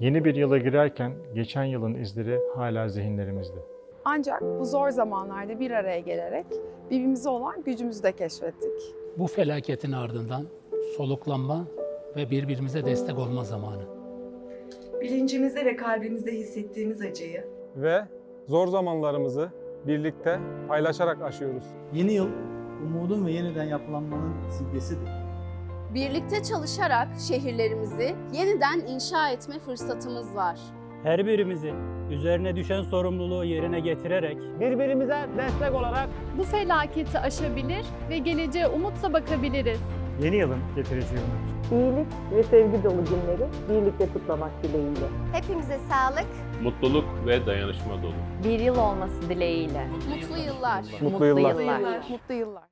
Yeni bir yıla girerken geçen yılın izleri hala zihinlerimizde. Ancak bu zor zamanlarda bir araya gelerek birbirimize olan gücümüzü de keşfettik. Bu felaketin ardından soluklanma ve birbirimize destek olma zamanı. Bilincimizde ve kalbimizde hissettiğimiz acıyı ve zor zamanlarımızı birlikte paylaşarak aşıyoruz. Yeni yıl umudun ve yeniden yapılanmanın simgesidir. Birlikte çalışarak şehirlerimizi yeniden inşa etme fırsatımız var. Her birimizin üzerine düşen sorumluluğu yerine getirerek birbirimize destek olarak Bu felaketi aşabilir ve geleceğe umutla bakabiliriz. Yeni yılın getireceği umut. iyilik ve sevgi dolu günleri birlikte kutlamak dileğiyle. Hepimize sağlık, mutluluk ve dayanışma dolu. Bir yıl olması dileğiyle. Mutlu yıllar. Mutlu yıllar. Mutlu yıllar.